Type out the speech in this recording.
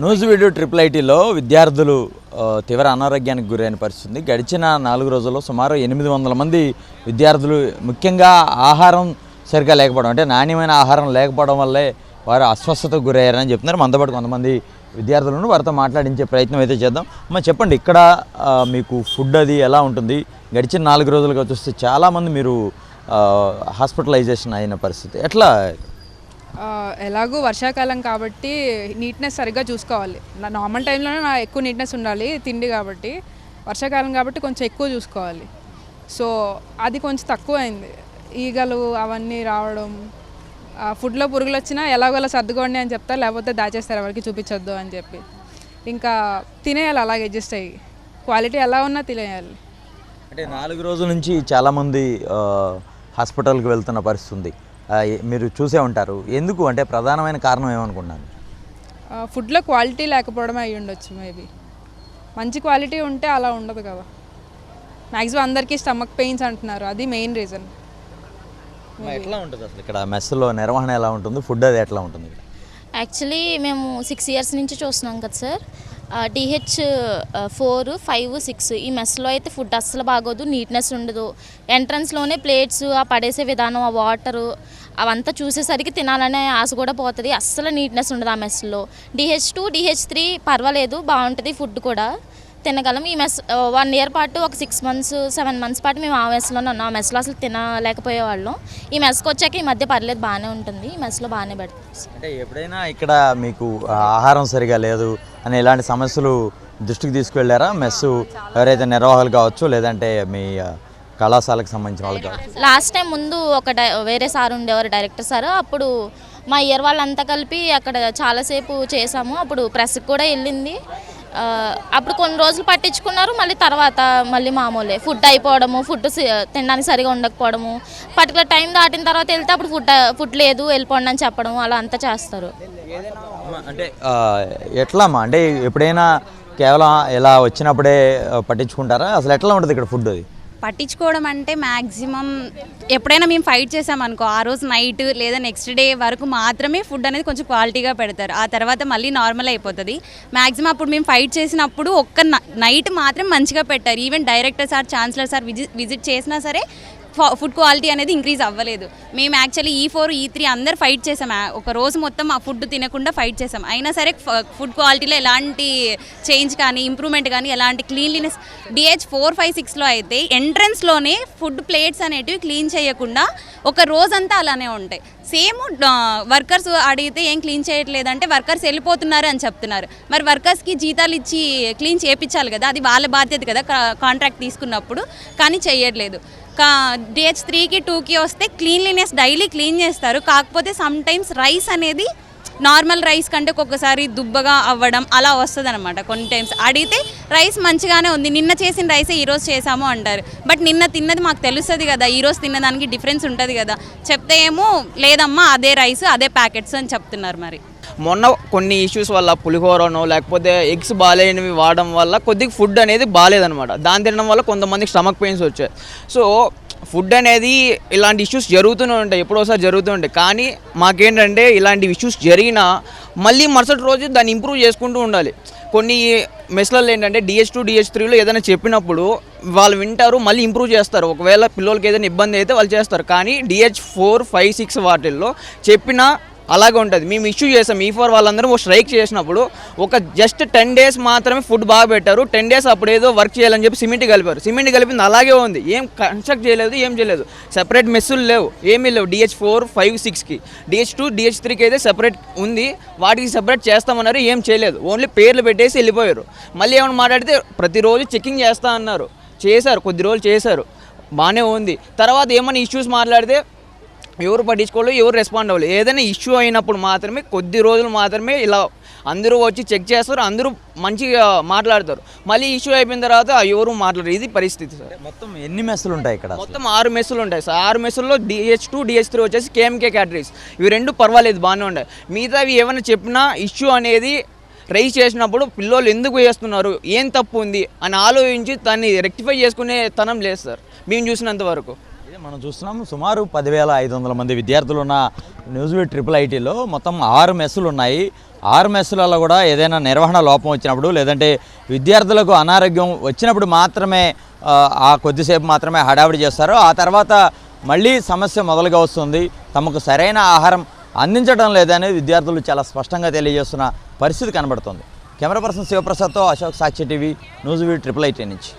Nuzvid triple ఐటీలో విద్యార్థులు తీవ్ర అనారోగ్యానికి గురైన పరిస్థితి. గడిచిన నాలుగు రోజుల్లో సుమారు ఎనిమిది వందల మంది విద్యార్థులు ముఖ్యంగా ఆహారం సరిగ్గా లేకపోవడం అంటే నాణ్యమైన ఆహారం లేకపోవడం వల్లే వారు అస్వస్థతకు గురయ్యారని చెప్తున్నారు. మనతో పాటు కొంతమంది విద్యార్థులను వారితో మాట్లాడించే ప్రయత్నం అయితే చేద్దాం. అమ్మ చెప్పండి ఇక్కడ మీకు ఫుడ్ అది ఎలా ఉంటుంది? గడిచిన నాలుగు రోజులుగా చూస్తే చాలామంది మీరు హాస్పిటలైజేషన్ అయిన పరిస్థితి. ఎట్లా ఎలాగూ వర్షాకాలం కాబట్టి నీట్నెస్ సరిగ్గా చూసుకోవాలి. నా నార్మల్ టైంలోనే నా ఎక్కువ నీట్నెస్ ఉండాలి తిండి కాబట్టి. వర్షాకాలం కాబట్టి కొంచెం ఎక్కువ చూసుకోవాలి. సో అది కొంచెం తక్కువ అయింది ఈగలు అవన్నీ రావడం ఫుడ్లో పురుగులు వచ్చినా ఎలాగోలా సర్దుకోండి అని చెప్తారు లేకపోతే దాచేస్తారు ఎవరికి చూపించొద్దు అని చెప్పి. ఇంకా తినేయాలి అలాగే అడ్జస్ట్ అయ్యి. క్వాలిటీ ఎలా ఉన్నా తినేయాలి. అంటే నాలుగు రోజుల నుంచి చాలామంది హాస్పిటల్కి వెళ్తున్న పరిస్థితి ఉంది. మీరు చూసే ఉంటారు. ఎందుకు? అంటే ప్రధానమైన కారణం ఏమనుకున్నాను ఫుడ్లో క్వాలిటీ లేకపోవడమే అయ్యి ఉండొచ్చు మేబీ. మంచి క్వాలిటీ ఉంటే అలా ఉండదు కదా. మ్యాక్సిమం అందరికీ స్టమక్ పెయిన్స్ అంటున్నారు. అది మెయిన్ రీజన్. ఎట్లా ఉంటుంది అసలు ఇక్కడ? మెస్లో నిర్వహణ ఎలా ఉంటుంది? ఫుడ్ అది ఎట్లా ఉంటుంది ఇక్కడ? యాక్చువల్లీ మేము సిక్స్ ఇయర్స్ నుంచి చూస్తున్నాం కదా sir. DH four five six ఈ మెస్లో అయితే ఫుడ్ అస్సలు బాగోదు నీట్నెస్ ఉండదు. ఎంట్రన్స్లోనే ప్లేట్స్ ఆ పడేసే విధానం ఆ వాటరు అవంతా చూసేసరికి తినాలనే ఆశ కూడా పోతుంది. అస్సలు నీట్నెస్ ఉండదు ఆ మెస్లో D H two D H three పర్వాలేదు బాగుంటుంది ఫుడ్ కూడా. తినగలం. ఈ మెస్ వన్ ఇయర్ పాటు ఒక సిక్స్ మంత్స్ సెవెన్ మంత్స్ పాటు మేము ఆ మెస్లోనే ఉన్నాం. ఆ మెస్లో అసలు తినలేకపోయేవాళ్ళం. ఈ మెస్కి వచ్చాక ఈ మధ్య పర్లేదు బాగానే ఉంటుంది. ఈ మెస్లో బాగానే పెడతాం అంటే ఎప్పుడైనా ఇక్కడ మీకు ఆహారం సరిగా లేదు అని ఇలాంటి సమస్యలు దృష్టికి తీసుకువెళ్ళారా మెస్సు ఎవరైతే నిర్వాహకులు కావచ్చు లేదంటే మీ కళాశాలకు సంబంధించిన వాళ్ళు కావచ్చు? లాస్ట్ టైం ముందు ఒక వేరే సార్ ఉండేవారు డైరెక్టర్ సార్. అప్పుడు మా ఇయర్ వాళ్ళంతా కలిపి అక్కడ చాలాసేపు చేసాము. అప్పుడు ప్రెస్కి కూడా వెళ్ళింది. అప్పుడు కొన్ని రోజులు పట్టించుకున్నారు మళ్ళీ తర్వాత మళ్ళీ మామూలే. ఫుడ్ అయిపోవడము ఫుడ్ తినడానికి సరిగా ఉండకపోవడము. పర్టికులర్ టైం దాటిన తర్వాత వెళ్తే అప్పుడు ఫుడ్ ఫుడ్ లేదు వెళ్ళిపోండి అని చెప్పడం అలా అంతా చేస్తారు. అంటే ఆ, ఎట్లా అమ్మా అంటే ఎప్పుడైనా కేవలం ఇలా వచ్చినప్పుడే పట్టించుకుంటారా? అసలు ఎట్లా ఉంటుంది ఇక్కడ ఫుడ్ అది? పట్టించుకోవడం అంటే మ్యాక్సిమం ఎప్పుడైనా మేము ఫైట్ చేసామనుకో ఆ రోజు నైట్ లేదా నెక్స్ట్ డే వరకు మాత్రమే ఫుడ్ అనేది కొంచెం క్వాలిటీగా పెడతారు. ఆ తర్వాత మళ్ళీ నార్మల్ అయిపోతుంది. మ్యాక్సిమం అప్పుడు మేము ఫైట్ చేసినప్పుడు ఒక్క నైట్ మాత్రం మంచిగా పెట్టారు. Even director sir chancellor sir visit visit చేసినా సరే ఫుడ్ క్వాలిటీ అనేది ఇంక్రీజ్ అవ్వలేదు. మేము యాక్చువల్లీ ఈ ఫోర్ ఈ త్రీ అందరు ఫైట్ చేసాం. ఒక రోజు మొత్తం ఆ ఫుడ్ తినకుండా ఫైట్ చేసాం. అయినా సరే ఫుడ్ క్వాలిటీలో ఎలాంటి చేంజ్ కానీ ఇంప్రూవ్మెంట్ కానీ ఎలాంటి క్లీన్లీనెస్ డిహెచ్ ఫోర్ ఫైవ్ సిక్స్లో అయితే ఎంట్రన్స్లోనే ఫుడ్ ప్లేట్స్ అనేటివి క్లీన్ చేయకుండా ఒక రోజంతా అలానే ఉంటాయి. సేమ్ వర్కర్స్ అడిగితే ఏం క్లీన్ చేయట్లేదంటే వర్కర్స్ వెళ్ళిపోతున్నారు అని చెప్తున్నారు. మరి వర్కర్స్కి జీతాలు ఇచ్చి క్లీన్ చేయించాలి కదా అది వాళ్ళ బాధ్యత కదా కాంట్రాక్ట్ తీసుకున్నప్పుడు. కానీ చేయట్లేదు. డిహెచ్ త్రీకి టూకి వస్తే క్లీన్లీనెస్ డైలీ క్లీన్ చేస్తారు. కాకపోతే సమ్ టైమ్స్ రైస్ అనేది నార్మల్ రైస్ కంటే ఒక్కొక్కసారి దుబ్బగా అవ్వడం అలా వస్తుంది అనమాట కొన్ని టైమ్స్ అడిగితే రైస్ మంచిగానే ఉంది నిన్న చేసిన రైసే ఈరోజు చేసాము అంటారు. బట్ నిన్న తిన్నది మాకు తెలుస్తుంది కదా ఈరోజు తిన్నదానికి డిఫరెన్స్ ఉంటుంది కదా. చెప్తే ఏమో లేదమ్మా అదే రైస్ అదే ప్యాకెట్స్ అని చెప్తున్నారు మరి. మొన్న కొన్ని ఇష్యూస్ వల్ల పులిహోరనో లేకపోతే ఎగ్స్ బాగాలేనివి వాడడం వల్ల కొద్దిగా ఫుడ్ అనేది బాగాలేదనమాట దాని తినడం వల్ల కొంతమందికి స్టమక్ పెయిన్స్ వచ్చాయి. సో ఫుడ్ అనేది ఇలాంటి ఇష్యూస్ జరుగుతూనే ఉంటాయి. ఎప్పుడోసారి జరుగుతూ ఉంటాయి. కానీ మాకేంటంటే ఇలాంటి ఇష్యూస్ జరిగినా మళ్ళీ మరుసటి రోజు దాన్ని ఇంప్రూవ్ చేసుకుంటూ ఉండాలి. కొన్ని మెస్లలో ఏంటంటే డిహెచ్ టూ డిహెచ్ త్రీలో ఏదైనా చెప్పినప్పుడు వాళ్ళు వింటారు మళ్ళీ ఇంప్రూవ్ చేస్తారు. ఒకవేళ పిల్లలకి ఏదైనా ఇబ్బంది అయితే వాళ్ళు చేస్తారు. కానీ డిహెచ్ ఫోర్ ఫైవ్ సిక్స్ వాటిల్లో చెప్పిన అలాగే ఉంటుంది. మేము ఇష్యూ చేసాం. E ఈ ఫోర్ వాళ్ళందరూ స్ట్రైక్ చేసినప్పుడు ఒక జస్ట్ టెన్ డేస్ మాత్రమే ఫుడ్ బాగా పెట్టారు. టెన్ డేస్ అప్పుడు ఏదో వర్క్ చేయాలని చెప్పి సిమెంట్ కలిపారు. సిమెంట్ కలిపింది అలాగే ఉంది. ఏం కన్స్ట్రక్ట్ చేయలేదు ఏం చేయలేదు. సెపరేట్ మెస్సులు లేవు. ఏమీ లేవు. డిహెచ్ ఫోర్ ఫైవ్ సిక్స్కి డిహెచ్ టూ డిహెచ్ త్రీకి అయితే సెపరేట్ ఉంది. వాటికి సెపరేట్ చేస్తామన్నారు. ఏం చేయలేదు. ఓన్లీ పేర్లు పెట్టేసి వెళ్ళిపోయారు. మళ్ళీ ఏమైనా మాట్లాడితే ప్రతిరోజు చెకింగ్ చేస్తా అన్నారు. చేశారు. కొద్ది రోజులు చేశారు. బాగానే ఉంది. తర్వాత ఏమైనా ఇష్యూస్ మాట్లాడితే ఎవరు పట్టించుకోలేదు ఎవరు రెస్పాండ్ అవ్వలేదు. ఏదైనా ఇష్యూ అయినప్పుడు మాత్రమే కొద్ది రోజులు మాత్రమే ఇలా అందరూ వచ్చి చెక్ చేస్తారు అందరూ మంచిగా మాట్లాడతారు. మళ్ళీ ఇష్యూ అయిపోయిన తర్వాత ఎవరు మాట్లాడరు. ఇది పరిస్థితి సార్. మొత్తం ఎన్ని మెస్సులు ఉంటాయి ఇక్కడ? మొత్తం ఆరు మెస్సులు ఉంటాయి సార్. ఆరు మెస్సుల్లో D H two D H three వచ్చేసి కేఎంకే క్యాటరీస్ ఇవి రెండు పర్వాలేదు బాగానే ఉంటాయి. మిగతావి ఏమైనా చెప్పినా ఇష్యూ అనేది రైజ్ చేసినప్పుడు పిల్లలు ఎందుకు చేస్తున్నారు ఏం తప్పు ఉంది అని ఆలోచించి దాన్ని రెక్టిఫై చేసుకునే తనం లేదు సార్. మేము చూసినంత వరకు. మనం చూస్తున్నాం సుమారు పదివేల ఐదు వందల మంది విద్యార్థులు ఉన్న న్యూజివీడ్ ట్రిపుల్ ఐటీలో మొత్తం ఆరు మెస్సులు ఉన్నాయి. ఆరు మెస్సులలో కూడా ఏదైనా నిర్వహణ లోపం వచ్చినప్పుడు లేదంటే విద్యార్థులకు అనారోగ్యం వచ్చినప్పుడు మాత్రమే ఆ, కొద్దిసేపు మాత్రమే హడావిడి చేస్తారు. ఆ తర్వాత మళ్ళీ సమస్య మొదలుగా వస్తుంది. తమకు సరైన ఆహారం అందించడం లేదని విద్యార్థులు చాలా స్పష్టంగా తెలియజేస్తున్న పరిస్థితి కనబడుతుంది. Camera person శివప్రసాద్తో Ashok Sakshi TV Nuzvid triple IT నుంచి.